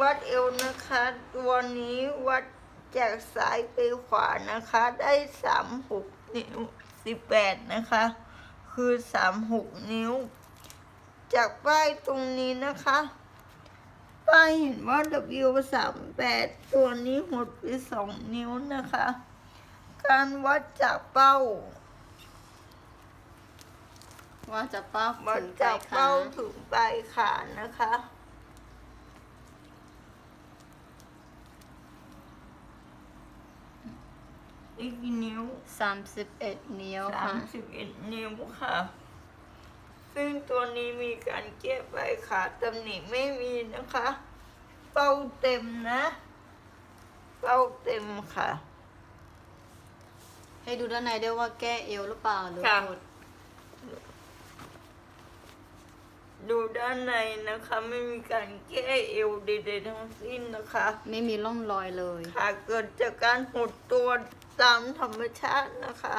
วัดเอวนะคะตัวนี้วัดจากซ้ายไปขวานะคะ ได้สามหกนิ้วสิบแปดนะคะ คือสามหกนิ้ว จากป้ายตรงนี้นะคะ ป้ายเห็นว่า W สามแปดตัวนี้หดไปสองนิ้วนะคะ การวัดจากเป้า ว่าจะเป้าวัดถึงใจจากขาเป้าถึงปลายขานะคะ อีกกี่นิ้วสามสิบเอ็ดนิ้วสาค่ะ มสิบเอ็ดนิ้วค่ะ ซึ่งตัวนี้มีการแก้ปลายขาตำหนิไม่มีนะคะ เป้าเต็มนะ เป้าเต็มค่ะ ให้ดูด้านในด้วยว่าแก้เอวหรือเปล่าหรือค่ะหด ดูด้านในนะคะ ไม่มีการแก้เอวใดๆทั้งสิ้นนะคะ ไม่มีร่องรอยเลย ค่ะเกิดจากการหดตัวตามธรรมชาตินะคะ